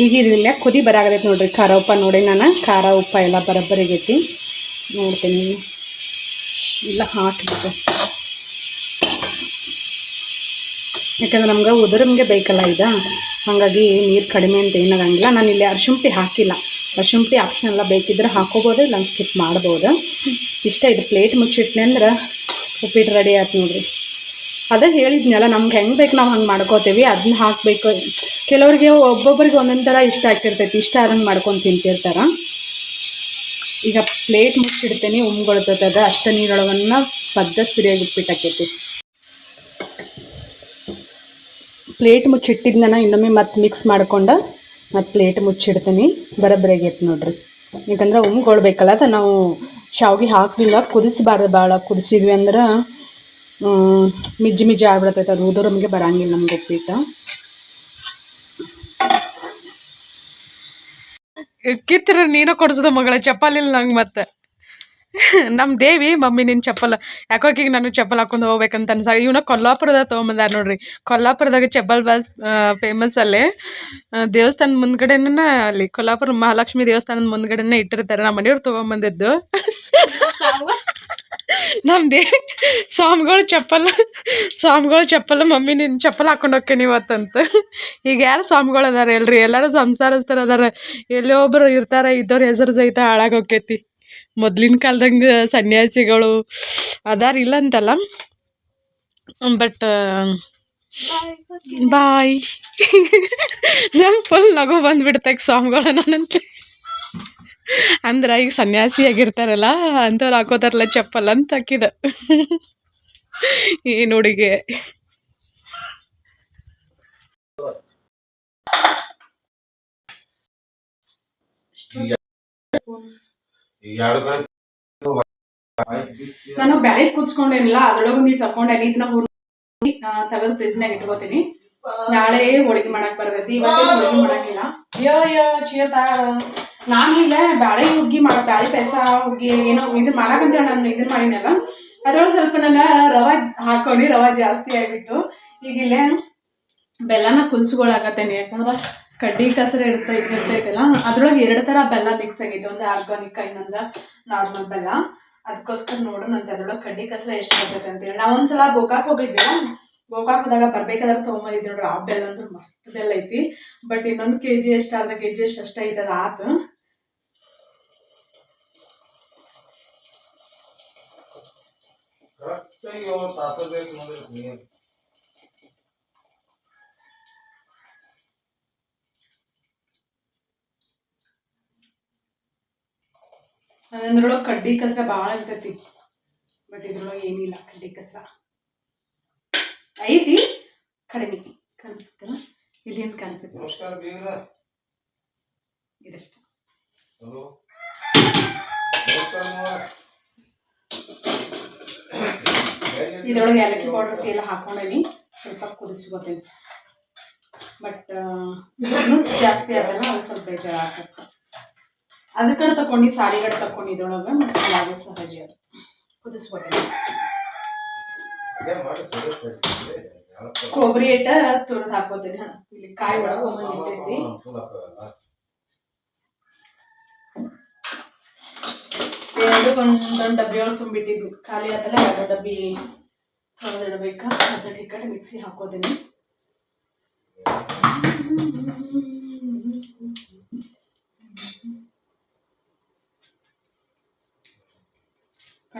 ಈಗ ಇದಿಲ್ಲ ಕುದಿ ಬರಾಗದೈತೆ ನೋಡ್ರಿ, ಖಾರ ಉಪ್ಪ ನೋಡಿ ನಾನು. ಖಾರ ಉಪ್ಪ ಎಲ್ಲ ಬರಬ್ಬರಿಗೈತಿ. ನೋಡ್ತೀನಿ ಇಲ್ಲ ಹಾಕಿಬಿಟ್ಟು ಯಾಕಂದ್ರೆ ನಮ್ಗೆ ಉದುರಮ್ಗೆ ಬೇಕಲ್ಲ ಈಗ. ಹಾಗಾಗಿ ನೀರು ಕಡಿಮೆ ಅಂತ ಏನಾಗಂಗಿಲ್ಲ ನಾನು ಇಲ್ಲಿ ಅರ್ಶುಂಪಿ ಹಾಕಿಲ್ಲ. ಅರ್ಶುಂಠಿ ಆಪ್ಷನ್ ಎಲ್ಲ ಬೇಕಿದ್ರೆ ಹಾಕೋಬೋದು, ಇಲ್ಲ ಸ್ಕಿಪ್ ಮಾಡ್ಬೋದು. ಇಷ್ಟ ಇದು ಪ್ಲೇಟ್ ಮುಚ್ಚಿಟ್ನೆ ಅಂದ್ರೆ ಉಪ್ಪಿಟ್ಟು ರೆಡಿ ಆಯ್ತು ನೋಡಿರಿ. ಅದೇ ಹೇಳಿದ್ನಲ್ಲ, ನಮ್ಗೆ ಹೆಂಗೆ ಬೇಕು ನಾವು ಹಂಗೆ ಮಾಡ್ಕೋತೀವಿ ಅದನ್ನ ಹಾಕಬೇಕು. ಕೆಲವರಿಗೆ ಒಬ್ಬೊಬ್ಬರಿಗೆ ಒಂದೊಂದು ಥರ ಇಷ್ಟ ಆಗ್ತಿರ್ತೈತಿ, ಇಷ್ಟ ಆದಂಗೆ ಮಾಡ್ಕೊಂಡು ತಿಂತಿರ್ತಾರೆ. ಈಗ ಪ್ಲೇಟ್ ಮುಚ್ಚಿಡ್ತೇನೆ ಉಮ್ಗೊಳ್ತದ ಅಷ್ಟ ನೀರೊಳಗನ್ನ ಪದ್ಧತಿ ಸರಿಯಾಗಿ ಉಪ್ಪಿಟ್ಟಾಕೈತಿ. ಪ್ಲೇಟ್ ಮುಚ್ಚಿಟ್ಟಿದ್ನ ಇನ್ನೊಮ್ಮೆ ಮತ್ತೆ ಮಿಕ್ಸ್ ಮಾಡ್ಕೊಂಡು ಮತ್ತೆ ಪ್ಲೇಟ್ ಮುಚ್ಚಿಡ್ತೀನಿ. ಬರಬ್ಬರಿ ಆಗೈತೆ ನೋಡ್ರಿ. ಯಾಕಂದ್ರೆ ಉಮ್ಗೊಳ್ಬೇಕಲ್ಲ ಅದು ನಾವು ಶಾವಿಗೆ ಹಾಕಲಿಲ್ಲ ಕುದಿಸಬಾರ್ದು ಭಾಳ ಕುದಿಸಿದ್ವಿ ಅಂದ್ರೆ ಮಿಜ್ಜಿ ಮಿಜ್ಜಿ ಆಗ್ಬಿಡ್ತೈತೆ. ಅದು ನಮಗೆ ಬರಂಗಿಲ್ಲ ನಮ್ಗೆ ಉಪ್ಪಿಟ್ಟು. ಕಿತ್ತರ ನೀನು ಕೊಡ್ಸದ ಮಗಳ ಚಪ್ಪಲಿಲ್ಲ ನಂಗೆ ಮತ್ತೆ. ನಮ್ಮ ದೇವಿ ಮಮ್ಮಿ ನಿನ್ನ ಚಪ್ಪಲ್ ಯಾಕೋ ನಾನು ಚಪ್ಪಲ್ ಹಾಕೊಂಡು ಹೋಗ್ಬೇಕಂತ ಅನ್ಸ ಇವನ ಕೊಲ್ಲಾಪುರದಾಗ ತೊಗೊಂಬಂದಾರ ನೋಡ್ರಿ. ಕೊಲ್ಲಾಪುರದಾಗ ಚಪ್ಪಲ್ ಬಾಸ್ ಫೇಮಸ್ ಅಲ್ಲೇ. ದೇವಸ್ಥಾನ ದೇವಸ್ಥಾನದ ಮುಂದ್ಗಡೆನ ಅಲ್ಲಿ ಕೊಲ್ಲಾಪುರ ಮಹಾಲಕ್ಷ್ಮಿ ದೇವಸ್ಥಾನದ ಮುಂದ್ಗಡೆನೇ ಇಟ್ಟಿರ್ತಾರೆ. ನಮ್ಮ ಮನೆಯವ್ರು ತೊಗೊಂಬಂದಿದ್ದು. ನಮ್ಮ ದೇವಿ ಸ್ವಾಮಿಗಳು ಚಪ್ಪಲ್ ಸ್ವಾಮಿಗಳು ಚಪ್ಪಲ್, ಮಮ್ಮಿ ನಿನ್ನ ಚಪ್ಪಲ್ ಹಾಕೊಂಡು ಹೋಗ್ತೀನಿ ಇವತ್ತಂತ. ಈಗ ಯಾರು ಸ್ವಾಮಿಗಳು ಅದಾರ ಎಲ್ರಿ? ಎಲ್ಲರೂ ಸಂಸಾರಸ್ಥರು ಅದಾರ. ಎಲ್ಲೋ ಒಬ್ರು ಇರ್ತಾರ ಇದ್ದವ್ರ ಹೆಸರು ಸಹಿತ ಹಾಳಾಗೋಕೈತಿ ಮೊದ್ಲಿನ ಕಾಲ್ದಂಗೆ ಸನ್ಯಾಸಿಗಳು ಅದಾರ ಇಲ್ಲ ಅಂತಲ್ಲ. ಬಟ್ ಬಾಯ್ ನಂಗೆ ಫುಲ್ ನಗು ಬಂದುಬಿಡ್ತಾಗ ಸ್ವಾಮಿಗಳು ನಾನಂತ ಅಂದ್ರೆ ಈಗ ಸನ್ಯಾಸಿಯಾಗಿರ್ತಾರಲ್ಲ ಅಂಥವ್ರು ಹಾಕೋತಾರಲ್ಲ ಚಪ್ಪಲ್ ಅಂತ ಹಾಕಿದ. ಈ ಹುಡುಗಿ ನಾನು ಬ್ಯಾಳಿಗೆ ಕುಚ್ಕೊಂಡೇನಿಲ್ಲ ಅದ್ರೊಳಗೆ ಒಂದಿಟ್ಟು ತಕೊಂಡೇನಿ ಇದನ್ನ ತೆಗೆದು ಫ್ರಿಜ್ನಾಗ ಇಟ್ಕೋತೀನಿ. ನಾಳೆ ಹೋಳಿಗೆ ಮಾಡಕ್ ಬರ್ತೈತಿ, ಇವತ್ತೇ ಹೋಳಿಗೆ ಮಾಡಂಗಿಲ್ಲ. ಅಯ್ಯೋ ಅಯ್ಯೋ ಚೀರ್ತ ನಾನು ಇಲ್ಲ ಬ್ಯಾಳೆ ಹುಗ್ಗಿ ಮಾಡ, ಬ್ಯಾಳೆ ಪಾಯಸ ಹುಗ್ಗಿ ಏನೋ ಇದು ಮಾಡಕಂತ ನಾನು ಇದನ್ನ ಮಾಡಿನಲ್ಲ ಅದ್ರೊಳಗೆ ಸ್ವಲ್ಪ ನಾನು ರವೆ ಹಾಕೊಂಡಿ ರವೆ ಜಾಸ್ತಿ ಆಗಿಬಿಟ್ಟು. ಈಗ ಇಲ್ಲೇ ಬೆಲ್ಲನ ಕುದಿಸ್ಕೊಳಕತ್ತೇನೆ ಯಾಕಂದ್ರೆ ಕಡ್ಡಿ ಕಸರು ಇರ್ತೈ ಇರ್ತೈತಲ್ಲ, ಅದ್ರೊಳಗೆ ಎರಡು ಥರ ಬೆಲ್ಲ ಮಿಕ್ಸ್ ಆಗೈತೆ. ಒಂದು ಆರ್ಗಾನಿಕ್ ಇನ್ನೊಂದು ನಾರ್ಮಲ್ ಬೆಲ್ಲ. ಅದಕ್ಕೋಸ್ಕರ ನೋಡೋಣ ಅಂತ ಅದ್ರೊಳಗೆ ಕಡ್ಡಿ ಕಸರ ಎಷ್ಟು ಬರ್ತೈತೆ ಅಂತೇಳಿ. ನಾವು ಒಂದ್ಸಲ ಗೋಕಾಕ್ ಹೋಗಿದ್ವಿ. ಗೋಕಾಕ್ ಹೋದಾಗ ಬರ್ಬೇಕಾದ್ರೆ ತೊಗೊಂಬಂದಿದ್ವಿ ನೋಡ್ರಿ, ಆ ಬೆಲ್ಲ ಅಂತೂ ಮಸ್ತ್ ಬೆಲ್ಲ ಐತಿ. ಬಟ್ ಇನ್ನೊಂದು ಕೆ ಜಿ ಎಷ್ಟು, ಅರ್ಧ ಕೆ ಜಿ ಎಷ್ಟು ಅಷ್ಟೇ ಐತೆ ಅದು ಆತು ಕರೆಕ್ಟಾಗಿ ಏಳು ತಾಸು ಬೇಕು ನೋಡ್ರಿ ನೀರು ಅದ್ರೊಳಗೆ ಕಡ್ಡಿ ಕಸರ ಭಾಳ ಇರ್ತೈತಿ. ಬಟ್ ಇದ್ರೊಳಗೆ ಏನಿಲ್ಲ ಕಡ್ಡಿ ಕಸರ. ಐತಿ ಕಡಿಮೆ ಕಾಣಿಸುತ್ತಲ್ಲ ಇಲ್ಲಿಂದ ಕಾಣಿಸುತ್ತೆ. ನಮಸ್ಕಾರ ಬೀಗ್ರ. ಇದಷ್ಟು. ಇದ್ರೊಳಗೆ ಏಲಕ್ಕಿ ಪೌಡರ್ ಎಲ್ಲ ಹಾಕೊಂಡೇನಿ. ಸ್ವಲ್ಪ ಕುದಿಸ್ಕೊತೀನಿ. ಬಟ್ ಇನ್ನೂ ಜಾಸ್ತಿ ಆದಲ್ಲ ಅದು ಸ್ವಲ್ಪ ಬೇಜಾರು ಅದಕ್ಕಡೆ ತಕೊಂಡು ತಕೊಂಡು ಮತ್ತೆ ಯಾವುದೇ ಸಹಜ ಅದು ಕುದಿಸ್ಬಿಟ್ಟು ಕೊಬ್ಬರಿ ಇಟ್ಟ ತುರಿದು ಹಾಕೋತೀನಿ ಇಲ್ಲಿ ಕಾಯಿ ಒಳಗೆ ಎರಡು ಒಂದೊಂದು ಡಬ್ಬಿ ಒಳಗೆ ತುಂಬಿಟ್ಟಿದ್ವಿ ಖಾಲಿ ಆದಲ್ಲ ಎರಡು ಡಬ್ಬಿ ತೊಳೆದಿಡ್ಬೇಕಾ? ಅದ್ರ ಈ ಕಡೆ ಮಿಕ್ಸಿ ಹಾಕೋತೀನಿ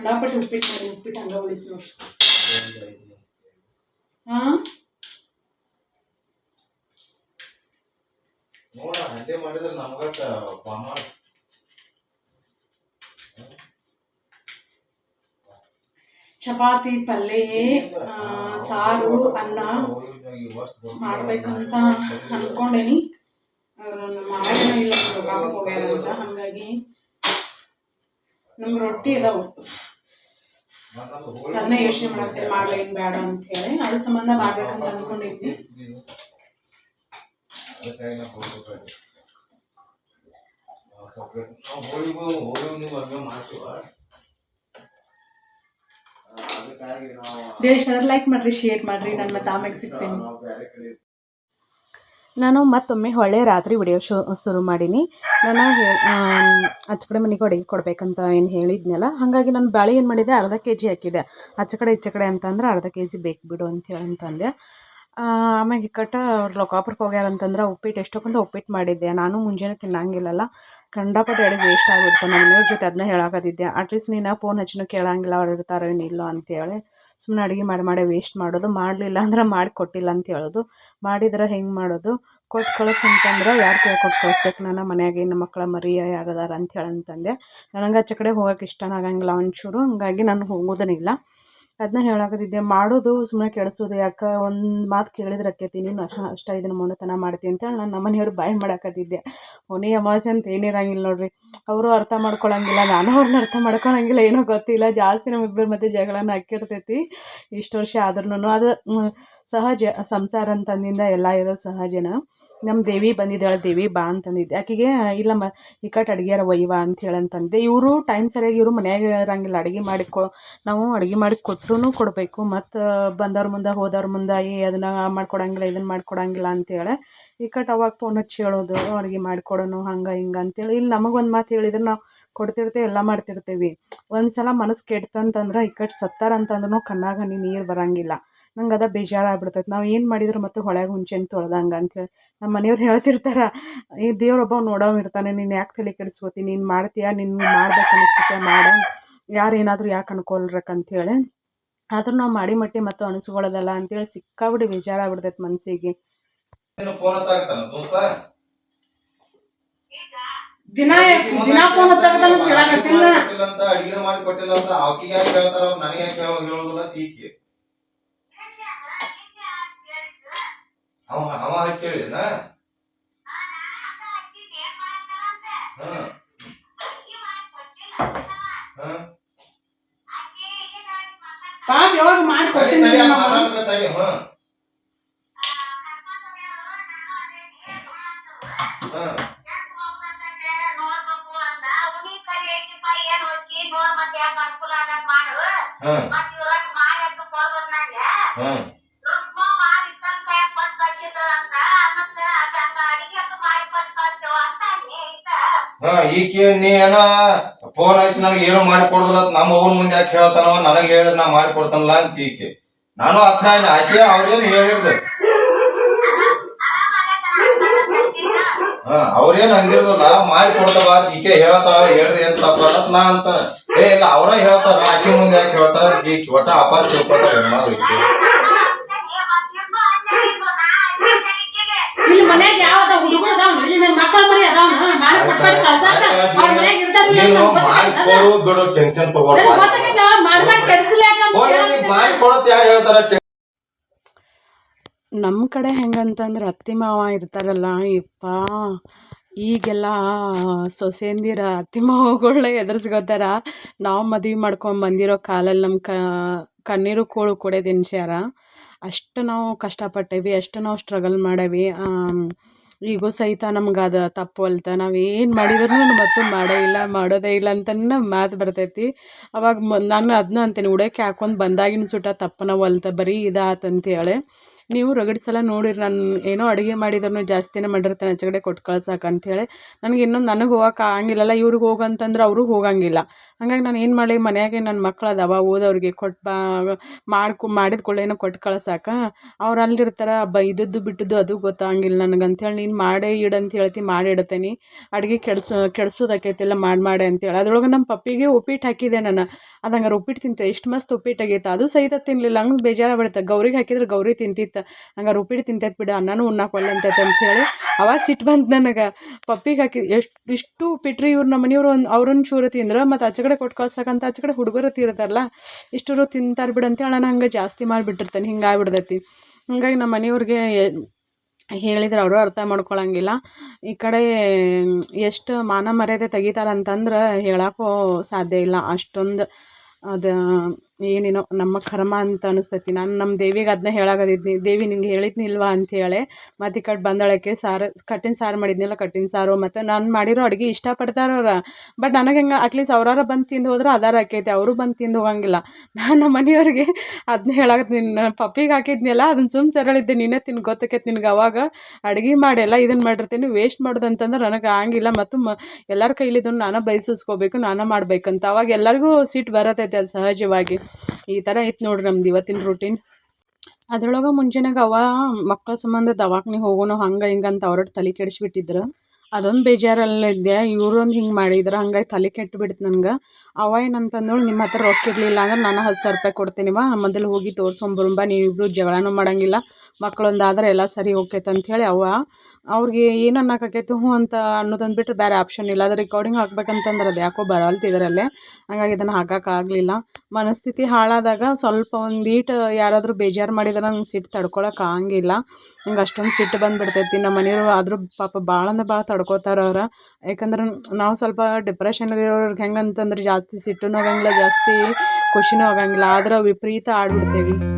ಕಂಡಾಪಟ್ಟಿ ಉಪ್ಪಿಟ್ಟು ಮಾಡಿ ಉಪ್ಪಿಟ್ಟು ಹಂಗ ಉಳಿತು ನೋಡಿ ಹಾಂ ನೋಡ ಹಂಗೆ ಮಾಡಿದ್ರೆ ನಮ್ಗಟ್ಟ ಪ್ರಮಾಣ ಚಪಾತಿ ಪಲ್ಯ ಆ, ಸಾರು ಅನ್ನ ಮಾಡ್ಬೇಕಂತ ಅನ್ಕೊಂಡೇನಿ ಅವ್ರನ್ನ ಮಾಡೋಣ ಇಲ್ಲ ಹೋಗಾಕ ಹೋಗ್ಯಾರ ಅಂತ ಹಾಗಾಗಿ ನಮ್ಗೆ ರೊಟ್ಟಿ ಇದಾವು ಅದನ್ನ ಯೋಚನೆ ಮಾಡ್ತೀನಿ ಮಾಡ್ಲ ಏನ್ ಬೇಡ ಅಂತ ಹೇಳಿ. ಅದ್ರ ಸಂಬಂಧ ಮಾಡ್ಬೇಕಂತ ಅನ್ಕೊಂಡಿದ್ವಿ. ದೇಶ ಲೈಕ್ ಮಾಡ್ರಿ ಶೇರ್ ಮಾಡ್ರಿ ನನ್ನ ಮತ್ತೆ ಆಮ್ಯಾಗ ಸಿಗ್ತೇನೆ. ನಾನು ಮತ್ತೊಮ್ಮೆ ಹೊಳೆ ರಾತ್ರಿ ವಿಡಿಯೋ ಶೋ ಶುರು ಮಾಡೀನಿ. ನಾನು ಹೇ- ಆಮ್, ಆಚೆ ಕಡೆ ಮನೆಗೆ ಅಡುಗೆ ಕೊಡಬೇಕಂತ ಏನು ಹೇಳಿದ್ನಲ್ಲ ಹಾಗಾಗಿ ನಾನು ಬಾಳೆ ಏನು ಮಾಡಿದೆ ಅರ್ಧ ಕೆ ಜಿ ಹಾಕಿದೆ. ಆಚೆ ಕಡೆ ಈಚೆ ಕಡೆ ಅಂತಂದ್ರೆ ಅರ್ಧ ಕೆ ಜಿ ಬೇಕು ಬಿಡು ಅಂತ ಹೇಳಿ ಅಂತಂದೆ. ಆಮೇಲೆ ಇಕ್ಕಟ್ಟ ಅವ್ರು ಲೊಕಾಪುರಕ್ಕೆ ಹೋಗ್ಯಾರ ಅಂತಂದ್ರೆ ಉಪ್ಪಿಟ್ಟು ಎಷ್ಟೊಕ್ಕಂತ ಉಪ್ಪಿಟ್ಟು ಮಾಡಿದ್ದೆ. ನಾನು ಮುಂಜಾನೆ ತಿನ್ನಂಗಿಲ್ಲಲ್ಲ ಖಂಡಪಟ್ಟು ಅಡುಗೆ ವೇಸ್ಟ್ ಆಗಿಬಿಡ್ತು. ನಮ್ಮ ಮನೆಯವ್ರ ಜೊತೆ ಅದನ್ನ ಹೇಳಾಕತ್ತಿದ್ದೆ. ಅಟ್ಲೀಸ್ಟ್ ನೀನು ಫೋನ್ ಹಚ್ಚಿನೂ ಕೇಳಂಗಿಲ್ಲ ಅವ್ರು ಇರ್ತಾರೋ ಏನಿಲ್ಲೋ ಅಂತೇಳಿ. ಸುಮ್ಮನೆ ಅಡುಗೆ ಮಾಡಿ ಮಾಡಿ ವೇಸ್ಟ್ ಮಾಡೋದು, ಮಾಡಲಿಲ್ಲ ಅಂದ್ರೆ ಮಾಡಿ ಕೊಟ್ಟಿಲ್ಲ ಅಂತ ಹೇಳೋದು. ಮಾಡಿದ್ರೆ ಹೆಂಗೆ ಮಾಡೋದು? ಕೊಟ್ಟು ಕಳಿಸು ಅಂತಂದ್ರೆ ಯಾರು ಕೈ ಕೊಟ್ಟು ಕಳಿಸ್ಬೇಕು? ನಾನು ಮನೆಯಾಗೆ ಇನ್ನು ಮಕ್ಕಳ ಮರಿ ಆಗದಾರ ಅಂತ ಹೇಳಿ ಅಂತಂದೆ ನನಗೆ ಆಚೆ ಕಡೆ ಹೋಗೋಕೆ ಇಷ್ಟನೇ ಆಗಂಗಿಲ್ಲ ಒಂಚೂರು. ಹಾಗಾಗಿ ನಾನು ಹೋಗೋದನಿಲ್ಲ ಅದನ್ನ ಹೇಳಾಕತ್ತಿದ್ದೆ, ಮಾಡೋದು ಸುಮ್ಮನೆ ಕೆಡಿಸೋದು, ಯಾಕೆ ಒಂದು ಮಾತು ಕೇಳಿದ್ರೆ ಅಕ್ಕೈತಿ, ನೀನು ಅಷ್ಟು, ಅಷ್ಟ ಇದನ್ನು ಮೊಂಡತನ ಮಾಡ್ತೀನಿ ಅಂತೇಳಿ ನಾನು ನಮ್ಮನೆಯವ್ರು ಬಾಯಿ ಮಾಡಾಕತ್ತಿದ್ದೆ. ಕೊನೆ ಅಮಾವಾಸ್ಯೆ ಅಂತ ಏನಿರಂಗಿಲ್ಲ ನೋಡ್ರಿ, ಅವರು ಅರ್ಥ ಮಾಡ್ಕೊಳಂಗಿಲ್ಲ, ನಾನು ಅವ್ರನ್ನ ಅರ್ಥ ಮಾಡ್ಕೊಳಂಗಿಲ್ಲ, ಏನೋ ಗೊತ್ತಿಲ್ಲ, ಜಾಸ್ತಿ ನಮ್ಮಿಬ್ಬರ ಮಧ್ಯೆ ಜಗಳನ ಹಾಕಿರ್ತೈತಿ ಇಷ್ಟು ವರ್ಷ ಆದ್ರೂ ಅದು ಸಹಜ, ಸಂಸಾರ ಅಂತಂದಿಂದ ಎಲ್ಲ ಇರೋ ಸಹಜನ. ನಮ್ಮ ದೇವಿ ಬಂದಿದ್ದಾಳೆ, ದೇವಿ ಬಾ ಅಂತಂದಿದ್ದೆ. ಆಕೆಗೆ ಇಲ್ಲ ಮ ಕಟ್ ಅಡುಗೆಯಾರ ಒಯ್ಯವ ಅಂತ ಹೇಳಿ ಅಂತಂದೆ ಇವರು ಟೈಮ್ ಸರಿಯಾಗಿ ಇವರು ಮನ್ಯಾಗ ಇರಂಗಿಲ್ಲ. ಅಡುಗೆ ಮಾಡಿ ಕೊ, ನಾವು ಅಡುಗೆ ಮಾಡಿ ಕೊಟ್ಟರು ಕೊಡಬೇಕು. ಮತ್ತು, ಬಂದವ್ರ ಮುಂದೆ, ಹೋದವ್ರ ಮುಂದೆ, ಏ, ಅದನ್ನು ಮಾಡ್ಕೊಡಂಗಿಲ್ಲ ಇದನ್ನು ಮಾಡ್ಕೊಡಂಗಿಲ್ಲ ಅಂತೇಳಿ ಇಕ್ಕಟ್ಟು ಅವಾಗ ಫೋನ್ ಹಚ್ಚಿ ಹೇಳೋದು, ಅಡುಗೆ ಮಾಡಿಕೊಡೋನು ಹಂಗೆ, ಹಿಂಗೆ ಅಂತೇಳಿ ಇಲ್ಲಿ ನಮಗೊಂದು ಮಾತು ಹೇಳಿದ್ರೆ ನಾವು ಕೊಡ್ತಿರ್ತೇವೆ, ಎಲ್ಲ ಮಾಡ್ತಿರ್ತೀವಿ. ಒಂದು ಸಲ ಮನಸ್ಸು ಕೆಡ್ತಂತಂದ್ರೆ ಇಕ್ಕಟ್ಟು ಸತ್ತಾರಂತಂದ್ರೂ ಕಣ್ಣಾಗ ನೀರು ಬರಂಗಿಲ್ಲ. ನಂಗೆ ಅದ ಬೇಜಾರಾಗ್ಬಿಡ್ತೈತೆ. ನಾವು ಏನು ಮಾಡಿದ್ರು ಮತ್ತೆ ಹೊಳ್ಯಾಗ ಹುಂಚೆನ್ ತೊಳ್ದಂಗೆ ಅಂತೇಳಿ ನಮ್ಮ ಮನೆಯವ್ರು ಹೇಳ್ತಿರ್ತಾರೆ ಈ ದೇವ್ರೊಬ್ಬ ನೋಡೋವ್ ಇರ್ತಾನೆ ನೀನು ಯಾಕೆ ತಲೆ ಕೆಡಿಸ್ಕೋತಿ? ನೀನು ಮಾಡ್ತೀಯಾ? ನೀನು ಮಾಡ್ಬೇಕು ಅನಿಸ್ತೈತೆ ಮಾಡೋ ಯಾರು ಏನಾದರೂ ಯಾಕೆ ಅನ್ಕೊಳ್ರಕ್ ಅಂತೇಳಿ ಆದ್ರೂ ನಾವು ಮಾಡಿ ಮಟ್ಟಿ ಮತ್ತು ಅನಿಸ್ಕೊಳ್ಳೋದಲ್ಲ ಅಂತೇಳಿ ಸಿಕ್ಕಾಬಿಡಿ ಬೇಜಾರಾಗ್ಬಿಡ್ತೈತೆ ಮನಸ್ಸಿಗೆ ದಿನ ದಿನ ಫೋನ್ ಹಚ್ಚಾಕತ್ತಾನ ಅಡಿಗೆ ಮಾಡಿ ಕೊಟ್ಟಿಲ್ಲ ಅಂತ ಆಕಿಗೆ ಯಾಕೆ ಹೇಳ್ತಾರ? ಅವ್ರು ನನಗೆ ಯಾಕೆ ಹೇಳೋ ಹೇಳೋದಿಲ್ಲ ತೀಕಿ ಅವ ಅವ ಹಚ್ಚಿ ಹೇಳಿದ ಹ್ಮ್ ಹ್ಮ್ ಪಾಪ ಯಾವಾಗ ಮಾಡಿ ತಡಿ ಕೊಡ್ತೀನಿ ತಡಿ ನಮ್ಮ ಹಾ ಈಕೆ ನೀ ಏನ ಫೋನ್ ಹಚ್ಚಿ ನನಗೆ ಏನು ಮಾಡಿ ಕೊಡುದಿಲ್ಲ ಅಂತ ನಮ್ಮ ಅವ್ನ ಮುಂದೆ ಯಾಕೆ ಹೇಳ್ತಾನವ ನನಗೆ ಹೇಳಿದ್ರೆ ನಾ ಮಾಡಿ ಕೊಡ್ತಾನಲ್ಲ ಅಂತ ಈಕೆ. ನಾನು ಅದ್ನ ಆಕೆ ಅವ್ರೇನು ಹೇಳಿರ್ದು. ಹಾ, ಅವ್ರೇನ್ ಅಂದಿರೋದಿಲ್ಲ, ಮಾಡಿ ಕೊಡ್ತಾವ ಅಂತ ಈಕೆ ಹೇಳ್ತಾಳ, ಹೇಳ್ರಿ ಅಂತ ನಾ ಅಂತ. ಏ, ಇಲ್ಲ, ಅವ್ರ ಹೇಳ್ತಾರ, ಆಕೆ ಮುಂದೆ ಯಾಕೆ ಹೇಳ್ತಾರ ಈಕೆ ಒಟ್ಟ ಅಪಾರ ತಿಳ್ಕೊತಾಳ ಹೆಣ್ಮಗಳು ಈಕೆ ಮನ್ಯಾಗ ಯಾವ್ದ ಹುಡುಗರು ನನ್ನ ಮಕ್ಕಳ ಮರಿ ಅದಾವ ಮಾಡಿ ಕೊಟ್ಬಿಟ್ಟು ಕಳ್ಸಾಕ ಅವ್ರ ಮನ್ಯಾಗ ಇರ್ತಾರ ನೀನು ಮಾಡಿ ಕೊಡು ಬಿಡು ಟೆನ್ಷನ್ ತಗೋಬೇಡ. ಗೊತ್ತಾಗೈತ ಮಾಡ್ಮಾಡಿ ಕೆಡಿಸ್ಲಾಕ ಅಂತ ಫೋನ್ ಹೇಳಾಕತ್ತೀನಿ. ಮಾಡಿ ಯಾರು ಹೇಳ್ತಾರ? ನಮ್ಮ ಕಡೆ ಹೆಂಗಂತಂದ್ರೆ ಅತ್ತಿ ಮಾವ ಇರ್ತಾರಲ್ಲ ಇಪ್ಪ ಈಗೆಲ್ಲ ಸೊಸೆಂದಿರ ಅತ್ತಿ ಮಾವಗಳನ್ನ ಎದುರಿಸ್ಕೋತಾರ? ನಾವು ಮದುವೆ ಮಾಡ್ಕೊಂಡು ಬಂದಿರೋ ಕಾಲಲ್ಲಿ ನಮ್ಮ ಕ ಕಣ್ಣೀರು ಕೋಳು ಕೊಡೆ ಎನ್ಸ್ಯಾರ ಅಷ್ಟು ನಾವು ಕಷ್ಟಪಟ್ಟೇವಿ, ಅಷ್ಟು ನಾವು ಸ್ಟ್ರಗಲ್ ಮಾಡೇವಿ. ಈಗೂ ಸಹಿತ ನಮ್ಗೆ ಅದು ತಪ್ಪುವಲ್ತ ನಾವು ಏನು ಮಾಡಿದ್ರು ಮತ್ತು ಮಾಡೇ ಇಲ್ಲ, ಮಾಡೋದೇ ಇಲ್ಲ ಅಂತನೇ ಮಾತು ಬರ್ತೈತಿ. ಅವಾಗ ಮ, ನಾನು ಅದನ್ನ ಅಂತೀನಿ, ಉಡೋಕೆ ಹಾಕೊಂಡು ಬಂದಾಗಿನ ಸುಟ ತಪ್ಪನ ಒಲ್ತ ಬರೀ ಇದಾತು ಅಂತೇಳಿ ನೀವು ರಗಡ್ ಸಲ ನೋಡಿರಿ, ನಾನು ಏನೋ ಅಡುಗೆ ಮಾಡಿದ್ರು ಜಾಸ್ತಿನೇ ಮಾಡಿರ್ತಾನೆ ಆಚೆ ಕೊಟ್ಟು ಕಳ್ಸಕ್ಕೆ ಅಂಥೇಳಿ ನನಗೆ ಇನ್ನೊಂದು ನನಗೆ ಹೋಗಕ್ಕೆ ಆಗಂಗಿಲ್ಲಲ್ಲ, ಇವ್ರಿಗೆ ಹೋಗು ಅಂತಂದ್ರೆ ಅವರು ಹೋಗಂಗಿಲ್ಲ. ಹಂಗಾಗಿ ನಾನು ಏನು ಮಾಡಲಿ, ಮನೆಯಾಗೆ ನನ್ನ ಮಕ್ಳು ಅದಾವ ಓದೋರಿಗೆ ಕೊಟ್ಟು ಬಾ, ಮಾಡ್ಕೊ, ಮಾಡಿದ ಕೂಡಲೇನೋ ಕೊಟ್ಟು ಕಳ್ಸಕ್ಕೆ ಅವ್ರು ಅಲ್ಲಿರ್ತಾರೆ ಬ ಇದ್ದದ್ದು ಬಿಟ್ಟದ್ದು ಅದು ಗೊತ್ತಾಗಂಗಿಲ್ಲ ನನಗೆ ಅಂಥೇಳಿ ನೀನು ಮಾಡೇ ಇಡು ಅಂತ ಹೇಳ್ತಿ, ಮಾಡಿ ಇಡ್ತೇನೆ. ಅಡುಗೆ ಕೆಡ್ಸ, ಕೆಡ್ಸೋದಾಕೈತೆಲ್ಲ, ಮಾಡಿ ಮಾಡಿ ಅಂತೇಳಿ ಅದ್ರೊಳಗೆ ನಮ್ಮ ಪಪ್ಪಿಗೆ ಉಪ್ಪಿಟ್ಟು ಹಾಕಿದೆ ನಾನು. ಅದು ಹಂಗಾರೆ ಉಪ್ಪಿಟ್ಟು ತಿಂತೆ ಎಷ್ಟು ಮಸ್ತ್ ಉಪ್ಪಿಟ್ಟು ಆಗೈತೆ, ಅದು ಸಹಿತ ತಿನ್ನಲಿಲ್ಲ ಹಂಗೆ ಬೇಜಾರು ಬಿಡುತ್ತೆ ಗೌರಿಗೆ ಹಾಕಿದ್ರೆ ಗೌರಿ ತಿಂತಿತ್ತು. ಹಂಗಾರೆ ಉಪ್ಪಿಟ್ಟು ತಿಂತೈತೆ ಬಿಡು, ಅನ್ನನೂ ಉಣ್ಣಾಕ ಒಲ್ಲೆ ಅಂತೈತೆ ಹೇಳಿ ಅವಾಗ ಸಿಟ್ಟು ಬಂತು ನನಗೆ. ಪಪ್ಪಿಗೆ ಹಾಕಿ ಎಷ್ಟು, ಇಷ್ಟು ಪಿಟ್ರಿ ಇವ್ರು ನಮ್ಮ ಮನೆಯವ್ರು ಒಂದು ಅವ್ರೊಂದು ಚೂರು ತಿಂದ್ರೆ, ಮತ್ತು ಆಚೆ ಕಡೆ ಕೊಟ್ಟು ಕಳ್ಸಕ್ಕಂತ ಆಚೆ ಕಡೆ ಹುಡುಗರು ತಿರ್ತಾರಲ್ಲ, ಇಷ್ಟರು ತಿಂತಾರೆ ಬಿಡು ಅಂತೇಳಿ ನಾನು ಹಂಗೆ ಜಾಸ್ತಿ ಮಾಡಿಬಿಟ್ಟಿರ್ತೇನೆ ಹಿಂಗೆ ಆಗ್ಬಿಡ್ತೈತಿ ಹಂಗಾಗಿ ನಮ್ಮ ಮನೆಯವ್ರಿಗೆ ಹೇಳಿದ್ರೆ ಅವರು ಅರ್ಥ ಮಾಡ್ಕೊಳಂಗಿಲ್ಲ. ಈ ಕಡೆ ಎಷ್ಟು ಮಾನ ಮರ್ಯಾದೆ ತೆಗಿತಾರಂತಂದ್ರೆ ಹೇಳಕ್ಕೂ ಸಾಧ್ಯ ಇಲ್ಲ. ಅಷ್ಟೊಂದು ಅದು ಏನೇನೋ ನಮ್ಮ ಕರ್ಮ ಅಂತ ಅನಿಸ್ತೈತಿ. ನಾನು ನಮ್ಮ ದೇವಿಗೆ ಅದನ್ನ ಹೇಳಾಕತ್ತಿದ್ನಿ ದೇವಿ ನಿಂಗೆ ಹೇಳಿದ್ನಿಲ್ವಾ ಅಂಥೇಳಿ ಮತ್ತು ಈ ಕಡೆ ಬಂದಳಕ್ಕೆ ಸಾರು, ಕಟ್ಟಿನ ಸಾರು ಮಾಡಿದ್ನಲ್ಲ ಕಟ್ಟಿನ ಸಾರು ಮತ್ತು ನಾನು ಮಾಡಿರೋ ಅಡುಗೆ ಇಷ್ಟಪಡ್ತಾರವ್ರು ಬಟ್ ನನಗೆ ಹೆಂಗೆ ಅಟ್ಲೀಸ್ಟ್ ಅವ್ರಾರ ಬಂದು ತಿಂದು ಹೋದ್ರೆ ಅದಾರ ಆಕೈತಿ. ಅವರು ಬಂದು ತಿಂದು ಹೋಗಂಗಿಲ್ಲ. ನಾನು ನಮ್ಮ ಮನೆಯವ್ರಿಗೆ ಅದನ್ನ ಹೇಳಾಕತ್ತೀನಿ ನಿನ್ನ ಪಪ್ಪಿಗೆ ಹಾಕಿದ್ನಲ್ಲ ಅದನ್ನ ಸುಮ್ಮ ಸರಳಿದ್ದೆ. ನೀನೇ ತಿನ್ ಗೊತ್ತಾಕೈತೆ ನಿನಗೆ ಅವಾಗ ಅಡುಗೆ ಮಾಡೆಲ್ಲ ಇದನ್ನು ಮಾಡಿರ್ತೀನಿ. ವೇಸ್ಟ್ ಮಾಡೋದು ಅಂತಂದ್ರೆ ನನಗೆ ಆಗಂಗಿಲ್ಲ. ಮತ್ತು ಮ, ಎಲ್ಲರ ಕೈಲಿದ್ದನ್ನು ನಾನು ಬಯಸಿಸ್ಕೋಬೇಕು ನಾನು ಮಾಡಬೇಕಂತ. ಅವಾಗ ಎಲ್ಲರಿಗೂ ಸಿಟ್ಟು ಬರತೈತೆ ಅದು ಸಹಜವಾಗಿ. ಈ ಥರ ಐತೆ ನೋಡ್ರಿ ನಮ್ದು ಇವತ್ತಿನ ರೂಟೀನ್ ಅದ್ರೊಳಗೆ ಮುಂಜಾನೆಗೆ ಅವ ಮಕ್ಕಳ ಸಂಬಂಧ ದವಾಖಾನೆ ಹೋಗೋಣ ಹಂಗೆ ಹಿಂಗೆ ಅಂತ ಅವ್ರ ತಲೆ ಕೆಡಿಸ್ಬಿಟ್ಟಿದ್ರು. ಅದೊಂದು ಬೇಜಾರಲ್ಲಿದ್ದೆ ಇವರು ಒಂದು ಹಿಂಗೆ ಮಾಡಿದ್ರು, ಹಂಗಾಗಿ ತಲೆ ಕೆಟ್ಟು ಬಿಡ್ತು ನನಗೆ ಅವ ಏನಂತಂದಳು ನಿಮ್ಮ ಹತ್ರ ರೊಕ್ಕ ಇರಲಿಲ್ಲ ಅಂದ್ರೆ ನಾನು ಹತ್ತು ಸಾವಿರ ರೂಪಾಯಿ ಕೊಡ್ತೀನಿ ಬಾ ಮೊದಲು ಹೋಗಿ ತೋರಿಸ್ಕೊಂಬರುಂಬ ನೀವಿಬ್ರು ಜಗಳನೂ ಮಾಡಂಗಿಲ್ಲ. ಮಕ್ಕಳೊಂದಾದ್ರೆ ಎಲ್ಲ ಸರಿ ಹೋಗ್ತೈತೆ ಅಂಥೇಳಿ ಅವ್ವ ಅವ್ರಿಗೆ ಏನು ಅನ್ನೋಕ್ಕಾಕೈತೆ ಹ್ಞೂ ಅಂತ ಅನ್ನೋದನ್ನು ಬಿಟ್ಟರೆ ಬೇರೆ ಆಪ್ಷನ್ ಇಲ್ಲ. ಅದು ರೆಕಾರ್ಡಿಂಗ್ ಹಾಕ್ಬೇಕಂತಂದ್ರೆ ಅದು ಯಾಕೋ ಬರಲ್ತಿದ್ರಲ್ಲೇ ಹಂಗಾಗಿ ಇದನ್ನು ಹಾಕೋಕ್ಕಾಗಲಿಲ್ಲ ಮನಸ್ಥಿತಿ ಹಾಳಾದಾಗ ಸ್ವಲ್ಪ ಒಂದೀಟು ಯಾರಾದರೂ ಬೇಜಾರು ಮಾಡಿದ್ರೆ ನಂಗೆ ಸಿಟ್ಟು ತಡ್ಕೊಳಕ್ಕೆ ಆಗಂಗಿಲ್ಲ. ನಂಗೆ ಅಷ್ಟೊಂದು ಸಿಟ್ಟು ಬಂದುಬಿಡ್ತೈತಿ. ನಮ್ಮ ಮನೆಯವರು ಆದರೂ ಪಾಪ ಭಾಳ ಅಂದ್ರೆ ಭಾಳ ತಡ್ಕೋತಾರೆ ಅವ್ರು. ಯಾಕಂದ್ರೆ ನಾವು ಸ್ವಲ್ಪ ಡಿಪ್ರೆಷನ್ನಲ್ಲಿರೋರ್ಗೆ ಹೆಂಗೆ ಅಂತಂದ್ರೆ ಜಾಸ್ತಿ ಸಿಟ್ಟು ಆಗಂಗಿಲ್ಲ, ಜಾಸ್ತಿ ಖುಷಿನೂ ಆಗಂಗಿಲ್ಲ. ಆದ್ರೆ ವಿಪರೀತ ಆಡ್ಬಿಡ್ತೇವೆ.